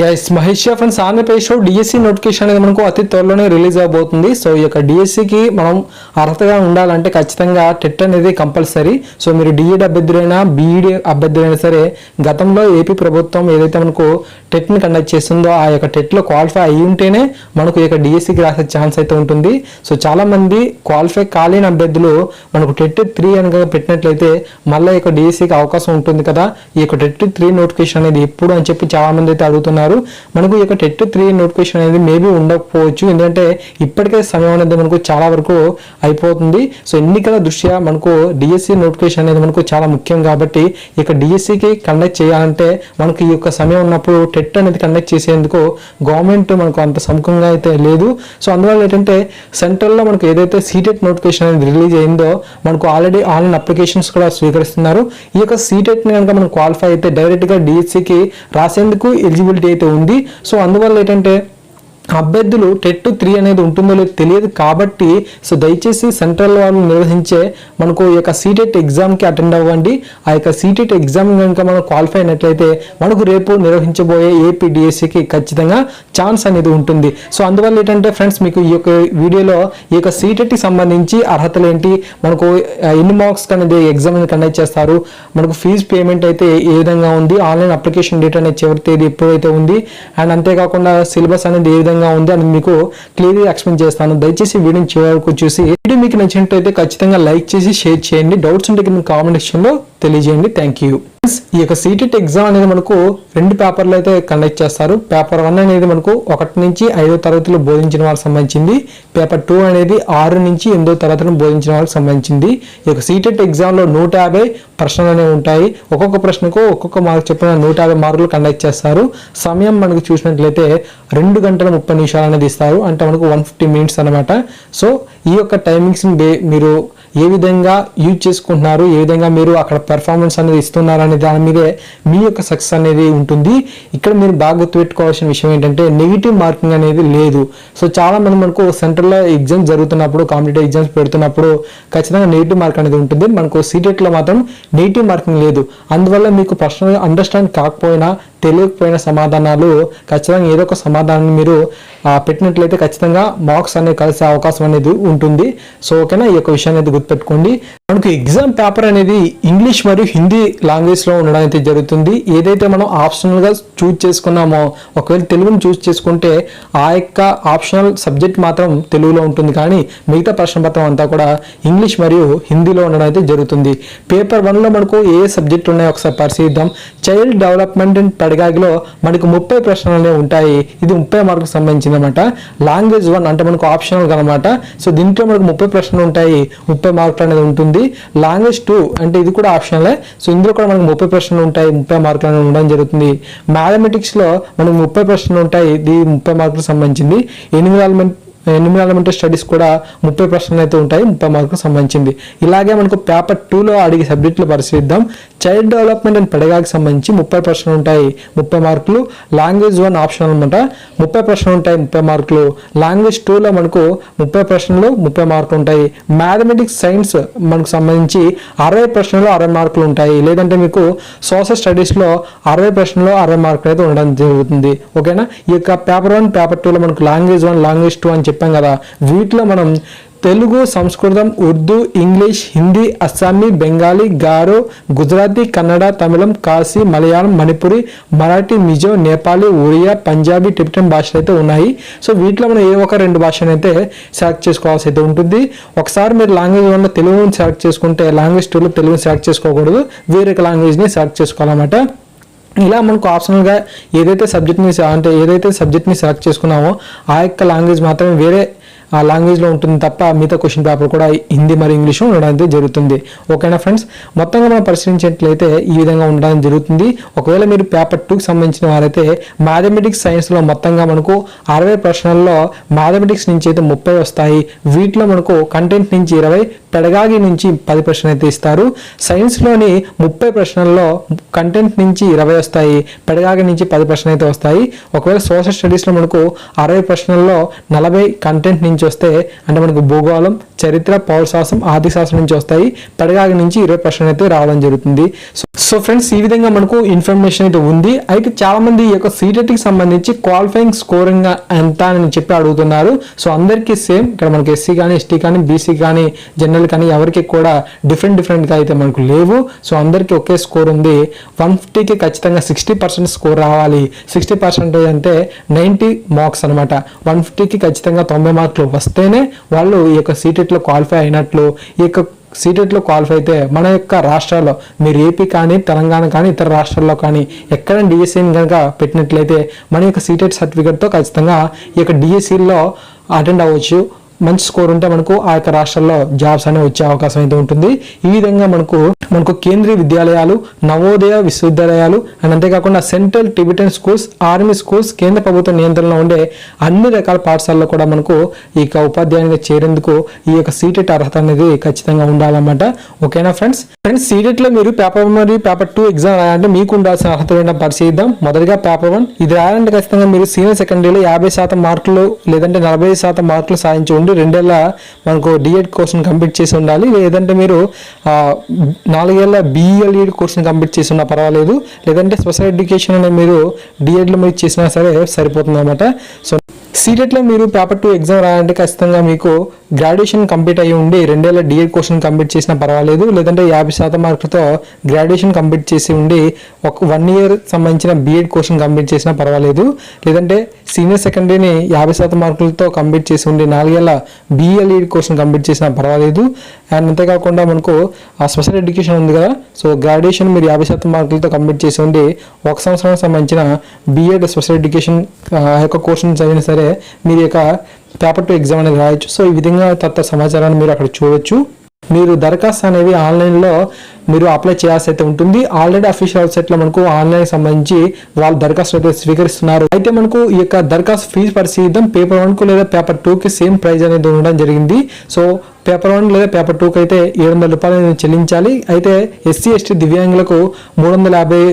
Guys Mahesh friends ఆంధ్రప్రదేశ్లో DSC notification అనేది మనకు అతి త్వరలోనే రిలీజ్ అవబోతుంది సో ఈ యొక్క డిఎస్సికి మనం అర్హతగా ఉండాలంటే ఖచ్చితంగా టెట్ అనేది కంపల్సరీ సో మీరు డిఈడి అభ్యర్థులైనా బీఈడి అభ్యర్థులైనా సరే గతంలో ఏపీ ప్రభుత్వం ఏదైతే మనకు టెట్ని కండక్ట్ చేస్తుందో ఆ యొక్క టెట్లో క్వాలిఫై అయి ఉంటేనే మనకు ఈ యొక్క డిఎస్సికి రాసే ఛాన్స్ అయితే ఉంటుంది. సో చాలామంది క్వాలిఫై కాలేని అభ్యర్థులు మనకు టెట్ త్రీ అనగా పెట్టినట్లయితే మళ్ళీ ఈ యొక్క డిఎస్సికి అవకాశం ఉంటుంది కదా. ఈ యొక్క టెట్ త్రీ నోటిఫికేషన్ అనేది ఎప్పుడు అని చెప్పి చాలా మంది అయితే అడుగుతున్నారు. మనకు ఈ యొక్క టెట్ త్రీ నోటిఫికేషన్ అనేది మేబీ ఉండకపోవచ్చు. ఎందుకంటే ఇప్పటికే సమయం అనేది మనకు చాలా వరకు అయిపోతుంది. సో ఎన్నికల దృష్ట్యా మనకు డిఎస్సి నోటిఫికేషన్ అనేది మనకు చాలా ముఖ్యం కాబట్టి ఇక డిఎస్సికి కండక్ట్ చేయాలంటే మనకు ఈ యొక్క సమయం ఉన్నప్పుడు టెట్ అనేది కండక్ట్ చేసేందుకు గవర్నమెంట్ మనకు అంత సముఖంగా అయితే లేదు. సో అందువల్ల ఏంటంటే సెంట్రల్లో మనకు ఏదైతే సీటెట్ నోటిఫికేషన్ అనేది రిలీజ్ అయిందో మనకు ఆల్రెడీ ఆన్లైన్ అప్లికేషన్స్ కూడా స్వీకరిస్తున్నారు. ఈ యొక్క సీటెట్ని కనుక మనం క్వాలిఫై అయితే డైరెక్ట్గా డిఎస్సికి రాసేందుకు ఎలిజిబిలిటీ అయితే ఉంది సో అందువల్ల ఏంటంటే అభ్యర్థులు టెట్ త్రీ అనేది ఉంటుందో లేదో తెలియదు కాబట్టి సో దయచేసి సెంట్రల్ వాళ్ళు నిర్వహించే మనకు ఈ యొక్క సీటెట్ ఎగ్జామ్కి అటెండ్ అవ్వండి. ఆ యొక్క సీటెట్ ఎగ్జామ్ కనుక మనం క్వాలిఫై అయినట్లయితే మనకు రేపు నిర్వహించబోయే ఏపీడిఎస్సికి ఖచ్చితంగా ఛాన్స్ అనేది ఉంటుంది. సో అందువల్ల ఏంటంటే ఫ్రెండ్స్ మీకు ఈ యొక్క వీడియోలో ఈ యొక్క సీటెట్కి సంబంధించి అర్హతలు ఏంటి మనకు ఎన్ని మార్క్స్ అనేది ఎగ్జామ్ అనేది కండక్ట్ చేస్తారు మనకు ఫీజు పేమెంట్ అయితే ఏ విధంగా ఉంది ఆన్లైన్ అప్లికేషన్ డేట్ అనేది చివరి తేదీ ఎప్పుడైతే ఉంది అండ్ అంతేకాకుండా సిలబస్ అనేది ఏ విధంగా ఉంది అని మీకు క్లియర్గా ఎక్స్ప్లెయిన్ చేస్తాను. దయచేసి వీడియోని చివరి వరకు చూసి మీకు నచ్చినట్లయితే ఖచ్చితంగా లైక్ చేసి షేర్ చేయండి. డౌట్స్ ఉంటే కింద కామెంట్ సెక్షన్లో తెలియజేయండి. థ్యాంక్ యూ ఈ యొక్క సీటెట్ ఎగ్జామ్ అనేది మనకు రెండు పేపర్లు అయితే కండక్ట్ చేస్తారు. పేపర్ వన్ అనేది మనకు ఒకటి నుంచి ఐదో తరగతిలో బోధించిన వాళ్ళకి సంబంధించింది. పేపర్ టూ అనేది ఆరు నుంచి ఎనిమిదో తరగతిని బోధించిన వాళ్ళకి సంబంధించింది. ఈ యొక్క సీటెట్ ఎగ్జామ్లో నూట యాభై ప్రశ్నలు అనేవి ఉంటాయి. ఒక్కొక్క ప్రశ్నకు ఒక్కొక్క మార్కు చెప్పిన నూట యాభై మార్కులు కండక్ట్ చేస్తారు. సమయం మనకు చూసినట్లయితే రెండు గంటల ముప్పై నిమిషాలు అనేది ఇస్తారు. అంటే మనకు వన్ ఫిఫ్టీ మినిట్స్ అనమాట సో ఈ యొక్క టైమింగ్స్ని డే మీరు ఏ విధంగా యూజ్ చేసుకుంటున్నారు ఏ విధంగా మీరు అక్కడ పెర్ఫార్మెన్స్ అనేది ఇస్తున్నారు అనే దాని మీదే మీ యొక్క సక్సెస్ అనేది ఉంటుంది. ఇక్కడ మీరు బాగా గుర్తుపెట్టుకోవాల్సిన విషయం ఏంటంటే నెగిటివ్ మార్కింగ్ అనేది లేదు. సో చాలా మంది మనకు సెంటర్లో ఎగ్జామ్స్ జరుగుతున్నప్పుడు కాంపిటేటివ్ ఎగ్జామ్స్ పెడుతున్నప్పుడు ఖచ్చితంగా నెగిటివ్ మార్క్ అనేది ఉంటుంది. మనకు సీటెట్లో మాత్రం నెగిటివ్ మార్కింగ్ లేదు. అందువల్ల మీకు పర్సనల్ అండర్స్టాండ్ కాకపోయినా తెలియకపోయిన సమాధానాలు ఖచ్చితంగా ఏదో ఒక సమాధానాన్ని మీరు పెట్టినట్లయితే ఖచ్చితంగా మార్క్స్ అనేది కలిసే అవకాశం అనేది ఉంటుంది. సో ఓకేనా? ఈ యొక్క విషయాన్ని అయితే గుర్తుపెట్టుకోండి. మనకు ఎగ్జామ్ పేపర్ అనేది ఇంగ్లీష్ మరియు హిందీ లాంగ్వేజ్లో ఉండడం అయితే జరుగుతుంది. ఏదైతే మనం ఆప్షనల్గా చూజ్ చేసుకున్నామో ఒకవేళ తెలుగుని చూజ్ చేసుకుంటే ఆ యొక్క ఆప్షనల్ సబ్జెక్ట్ మాత్రం తెలుగులో ఉంటుంది. కానీ మిగతా ప్రశ్న పత్రం అంతా కూడా ఇంగ్లీష్ మరియు హిందీలో ఉండడం అయితే జరుగుతుంది. పేపర్ వన్లో మనకు ఏ ఏ సబ్జెక్ట్ ఉన్నాయో ఒకసారి పరిశీలిద్దాం. చైల్డ్ డెవలప్మెంట్ అండ్ పెడగాగిలో మనకు ముప్పై ప్రశ్నలు అనేవి ఉంటాయి. ఇది ముప్పై మార్కులకు సంబంధించింది అనమాట లాంగ్వేజ్ వన్ అంటే మనకు ఆప్షనల్ అనమాట సో దీంట్లో మనకు ముప్పై ప్రశ్నలు ఉంటాయి. ముప్పై మార్కులు అనేది ఉంటుంది. లాంగ్వేజ్ టూ అంటే ఇది కూడా ఆప్షనలే సో ఇందులో కూడా మనకు ముప్పై ప్రశ్నలు ఉంటాయి. ముప్పై మార్కులు అనేది ఉండడం జరుగుతుంది. మ్యాథమెటిక్స్లో మనకు ముప్పై ప్రశ్నలు ఉంటాయి. ఇది ముప్పై మార్కులకు సంబంధించింది. ఎన్విరాన్మెంట్ ఎన్విరాన్మెంటల్ స్టడీస్ కూడా ముప్పై ప్రశ్నలు అయితే ఉంటాయి ముప్పై మార్కులకు సంబంధించింది. ఇలాగే మనకు పేపర్ టూలో అడిగే సబ్జెక్టులు పరిశీలిద్దాం. చైల్డ్ డెవలప్మెంట్ అండ్ పెడగాకి సంబంధించి ముప్పై ప్రశ్నలు ఉంటాయి ముప్పై మార్కులు. లాంగ్వేజ్ వన్ ఆప్షన్ అనమాట ముప్పై ప్రశ్నలు ఉంటాయి ముప్పై మార్కులు. లాంగ్వేజ్ టూలో మనకు ముప్పై ప్రశ్నలు ముప్పై మార్కులు ఉంటాయి. మ్యాథమెటిక్స్ సైన్స్ మనకు సంబంధించి అరవై ప్రశ్నలు అరవై మార్కులు ఉంటాయి. లేదంటే మీకు సోషల్ స్టడీస్లో అరవై ప్రశ్నలు అరవై మార్కులు అయితే ఉండడం జరుగుతుంది. ఓకేనా? ఈ యొక్క పేపర్ వన్ పేపర్ టూలో మనకు లాంగ్వేజ్ వన్ లాంగ్వేజ్ టూ అని చెప్పి కదా. వీటిలో మనం తెలుగు సంస్కృతం ఉర్దూ ఇంగ్లీష్ హిందీ అస్సామీ బెంగాలీ గారో గుజరాతీ కన్నడ తమిళం కాశీ మలయాళం మణిపురి మరాఠీ మిజో నేపాలీ ఒరియా పంజాబీ టిబెటన్ భాషలు అయితే ఉన్నాయి. సో వీటిలో మనం ఏ ఒక రెండు భాషను అయితే సెలెక్ట్ చేసుకోవాల్సి అయితే ఉంటుంది. ఒకసారి మీరు లాంగ్వేజ్ వల్ల తెలుగుని సెలెక్ట్ చేసుకుంటే లాంగ్వేజ్ టూలో తెలుగుని సెలెక్ట్ చేసుకోకూడదు. వేరే లాంగ్వేజ్ని సెలెక్ట్ చేసుకోవాలన్నమాట. ఇలా మనకు ఆప్షనల్గా ఏదైతే సబ్జెక్ట్ని అంటే ఏదైతే సబ్జెక్ట్ని సెలెక్ట్ చేసుకున్నామో ఆ యొక్క లాంగ్వేజ్ మాత్రమే వేరే ఆ లాంగ్వేజ్లో ఉంటుంది తప్ప మిగతా క్వశ్చన్ పేపర్ కూడా హిందీ మరియు ఇంగ్లీష్ ఉండడం అయితే జరుగుతుంది. ఓకేనా ఫ్రెండ్స్ మొత్తంగా మనం పరిశీలించినట్లయితే ఈ విధంగా ఉండడం జరుగుతుంది. ఒకవేళ మీరు పేపర్ టూకి సంబంధించిన వారైతే మ్యాథమెటిక్స్ సైన్స్లో మొత్తంగా మనకు అరవై ప్రశ్నల్లో మ్యాథమెటిక్స్ నుంచి అయితే ముప్పై వస్తాయి. వీటిలో మనకు కంటెంట్ నుంచి ఇరవై పెడగాగి నుంచి పది ప్రశ్నలు అయితే ఇస్తారు సైన్స్లోని ముప్పై ప్రశ్నల్లో కంటెంట్ నుంచి ఇరవై వస్తాయి. పెడగాగి నుంచి పది ప్రశ్నలు అయితే వస్తాయి. ఒకవేళ సోషల్ స్టడీస్లో మనకు అరవై ప్రశ్నల్లో నలభై కంటెంట్ నుంచి వస్తే అంటే మనకు భూగోళం చరిత్ర పౌరశాస్త్రం ఆర్థిక శాస్త్రం నుంచి వస్తాయి. పెడగాగి నుంచి ఇరవై ప్రశ్నలు అయితే రావడం జరుగుతుంది. సో సో ఫ్రెండ్స్ ఈ విధంగా మనకు ఇన్ఫర్మేషన్ అయితే ఉంది. అయితే చాలా మంది ఈ యొక్క సీటెట్కి సంబంధించి క్వాలిఫైయింగ్ స్కోరింగ్ ఎంత అని చెప్పి అడుగుతున్నారు. సో అందరికీ సేమ్ ఇక్కడ మనకి ఎస్సీ కానీ ఎస్టీ కానీ బీసీ కానీ జనరల్ కానీ ఎవరికి కూడా డిఫరెంట్ డిఫరెంట్గా అయితే మనకు లేవు. సో అందరికీ ఒకే స్కోర్ ఉంది. వన్ ఫిఫ్టీకి ఖచ్చితంగా సిక్స్టీ పర్సెంట్ స్కోర్ రావాలి. సిక్స్టీ పర్సెంటేజ్ అంటే నైంటీ మార్క్స్ అనమాట వన్ ఫిఫ్టీకి ఖచ్చితంగా తొంభై మార్కులు వస్తేనే వాళ్ళు ఈ యొక్క సీటెట్లో క్వాలిఫై అయినట్లు ఈ యొక్క సీటెట్లో క్వాలిఫై అయితే మన యొక్క రాష్ట్రాల్లో మీరు ఏపీ కానీ తెలంగాణ కానీ ఇతర రాష్ట్రాల్లో కానీ ఎక్కడ డిఎస్సీని కనుక పెట్టినట్లయితే మన యొక్క సీటెట్ సర్టిఫికేట్తో ఖచ్చితంగా ఈ యొక్క డిఎస్సీలో అటెండ్ అవ్వచ్చు. మంచి స్కోర్ ఉంటే మనకు ఆ యొక్క రాష్ట్రాల్లో జాబ్స్ అనేవి వచ్చే అవకాశం అయితే ఉంటుంది. ఈ విధంగా మనకు మనకు కేంద్రీయ విద్యాలయాలు నవోదయ విశ్వవిద్యాలయాలు అండ్ అంతేకాకుండా central Tibetan schools army schools కేంద్ర ప్రభుత్వ నియంత్రణలో ఉండే అన్ని రకాల పాఠశాలలో కూడా మనకు ఈ యొక్క ఉపాధ్యాయునిగా చేరేందుకు ఈ యొక్క సీటెట్ అర్హత అనేది ఖచ్చితంగా ఉండాలన్నమాట. ఓకేనా ఫ్రెండ్స్? ఫ్రెండ్స్ సీటెట్లో మీరు పేపర్ వన్ మరియు పేపర్ టూ ఎగ్జామ్ రాయాలంటే మీకు ఉండాల్సిన అర్హత ఏంటో పరిశీలిద్దాం. మొదటిగా పేపర్ వన్. ఇది రాయాలంటే ఖచ్చితంగా మీరు సీనియర్ సెకండరీలో యాభై శాతం మార్కులు లేదంటే నలభై శాతం మార్కులు సాధించి ఉండి రెండేళ్ళ మనకు డిఎడ్ కోర్సును కంప్లీట్ చేసి ఉండాలి. లేదంటే మీరు నాలుగేళ్ళ బిఈఎల్ఈడి కోర్సుని కంప్లీట్ చేసి ఉన్నా పర్వాలేదు. లేదంటే స్పెషల్ ఎడ్యుకేషన్ అనేది మీరు డిఎడ్లో మీరు చేసినా సరే సరిపోతుంది అనమాట సో సీటెట్లో మీరు పేపర్ టూ ఎగ్జామ్ రాయాలంటే ఖచ్చితంగా మీకు గ్రాడ్యుయేషన్ కంప్లీట్ అయ్యి ఉండి రెండేళ్ళ డిఎడ్ క్వశ్చన్ కంప్లీట్ చేసినా పర్వాలేదు. లేదంటే యాభై శాతం మార్కులతో గ్రాడ్యుయేషన్ కంప్లీట్ చేసి ఉండి ఒక వన్ ఇయర్ సంబంధించిన బీఎడ్ క్వశ్చన్ కంప్లీట్ చేసినా పర్వాలేదు. లేదంటే సీనియర్ సెకండరీని యాభై శాతం మార్కులతో కంప్లీట్ చేసి ఉండి నాలుగేళ్ళ బీఎల్ఈడ్ క్వశ్చన్ కంప్లీట్ చేసినా పర్వాలేదు. అండ్ అంతేకాకుండా మనకు ఆ స్పెషల్ ఎడ్యుకేషన్ ఉంది కదా. సో గ్రాడ్యుయేషన్ మీరు యాభై శాతం మార్కులతో కంప్లీట్ చేసి ఉండి ఒక సంవత్సరానికి సంబంధించిన బీఎడ్ స్పెషల్ ఎడ్యుకేషన్ ఆ యొక్క కోర్సును చదివిన సరే మీరు యొక్క పేపర్ టు ఎగ్జామ్ అనేది రాయొచ్చు. సో ఈ విధంగా తత్వ సమాచారాన్ని మీరు అక్కడ చూడొచ్చు. మీరు దరఖాస్తు అనేవి ఆన్లైన్లో మీరు అప్లై చేయాల్సి అయితే ఉంటుంది. ఆల్రెడీ అఫీషియల్ వెబ్సైట్లో మనకు ఆన్లైన్ సంబంధించి వాళ్ళు దరఖాస్తు అయితే స్వీకరిస్తున్నారు. అయితే మనకు ఈ యొక్క దరఖాస్తు ఫీజు పరిశీలిద్దాం. పేపర్ వన్కు లేదా పేపర్ టూకి సేమ్ ప్రైజ్ అనేది ఉండడం జరిగింది. సో పేపర్ వన్ లేదా పేపర్ టూకి అయితే ఏడు వందల రూపాయలు చెల్లించాలి. అయితే ఎస్సీ ఎస్టీ దివ్యాంగులకు మూడు వందల యాభై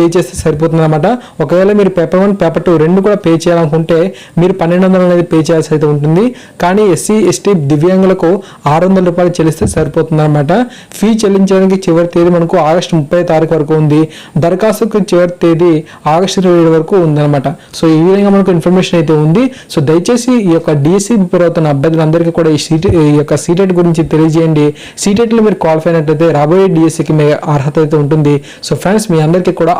పే చేస్తే సరిపోతుంది అనమాట ఒకవేళ మీరు పేపర్ వన్ పేపర్ టూ రెండు కూడా పే చేయాలనుకుంటే మీరు పన్నెండు వందలు అనేది పే చేయాల్సి అయితే ఉంటుంది. కానీ ఎస్సీ ఎస్టీ దివ్యాంగులకు ఆరు వందల రూపాయలు చెల్లిస్తే సరిపోతుంది అనమాట ఫీ చెల్లించడానికి చివరి తేదీ మనకు ఆగస్టు ముప్పై తారీఖు వరకు ఉంది. దరఖాస్తుకు చివరి తేదీ ఆగస్టు ఇరవై ఏడు వరకు ఉందన్నమాట. సో ఈ విధంగా మనకు ఇన్ఫర్మేషన్ అయితే ఉంది. సో దయచేసి ఈ యొక్క డిఎస్సీ ప్రిపేర్ అవుతున్న అభ్యర్థులందరికీ కూడా ఈ సీట్ ఈ యొక్క సీటెట్ గురించి తెలియజేయండి. సీటెట్లో మీరు క్వాలిఫై అయినట్లయితే రాబోయే డిఎస్సికి మీ అర్హత అయితే ఉంటుంది. సో ఫ్రెండ్స్ మీ అందరికీ కూడా